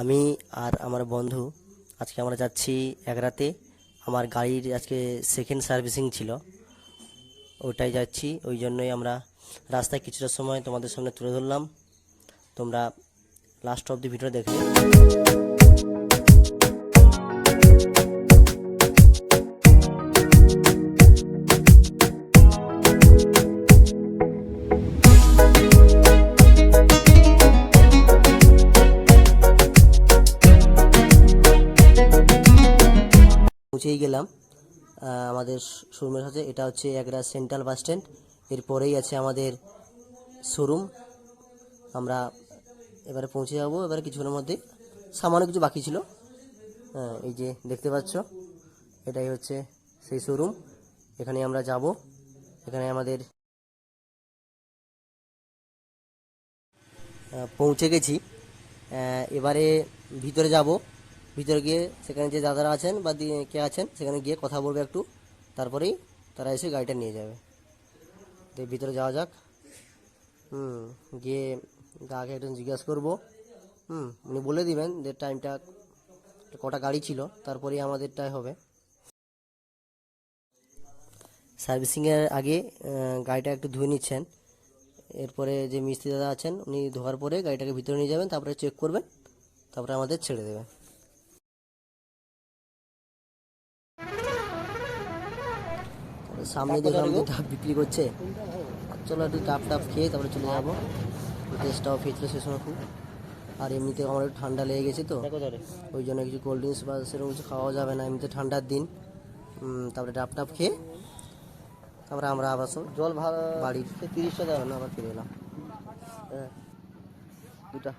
আমি আর আমার বন্ধু আজকে আমরা যাচ্ছি এক রাতে। আমার গাড়ির আজকে সেকেন্ড সার্ভিসিং ছিল। ওটাই যাচ্ছি। ওই জন্যই আমরা রাস্তায় কিছুটা সময় তোমাদের সামনে তুলে ধরলাম। তোমরা লাস্ট অব দি ভিডিও দেখবে পৌঁছেই গেলাম। আমাদের শোরুমের কাছে এটা হচ্ছে একটা সেন্ট্রাল বাস স্ট্যান্ড। এরপরেই আছে আমাদের শোরুম। আমরা এবারে পৌঁছে যাব। এবারে কিছুক্ষণের মধ্যে সামান্য কিছু বাকি ছিল। হ্যাঁ এই যে দেখতে পাচ্ছ, এটাই হচ্ছে সেই শোরুম। এখানে আমরা যাব। এখানে আমাদের পৌঁছে গেছি। এবারে ভিতরে যাব। ভিতরে গিয়ে সেখানে যে দাদারা আছেন বা কে আছেন, সেখানে গিয়ে কথা বলবে একটু। তারপরেই তারা এসে গাড়িটা নিয়ে যাবে। তো ভিতরে যাওয়া যাক। হুম, গিয়ে গাকে একটু জিজ্ঞাসা করব। হুম, উনি বলে দিবেন যে টাইমটা কটা গাড়ি ছিল, তারপরেই আমাদেরটাই হবে। সার্ভিসিংয়ের আগে গাড়িটা একটু ধুয়ে নিচ্ছেন। এরপরে যে মিস্ত্রি দাদা আছেন, উনি ধোয়ার পরে গাড়িটাকে ভিতরে নিয়ে যাবেন, তারপরে চেক করবেন, তারপরে আমাদের ছেড়ে দেবেন। সামনে দেখলাম যে ডাব বিক্রি করছে। চলো একটু ডাব টাপ খেয়ে তারপরে চলে যাব। টেস্টটাও ফিরছিল সে সময় খুব। আর এমনিতে আমার একটু ঠান্ডা লেগে গেছে তো। ওই জন্য কিছু কোল্ড ড্রিঙ্কস বা সেরকম কিছু খাওয়া যাবে না। এমনিতে ঠান্ডার দিন। তারপরে ডাব টাপ খেয়ে তারপরে আমরা আবার সব জল ভালো বাড়ি তিরিশটা টাকা না আবার ফিরে এলাম। হ্যাঁ। দুটা।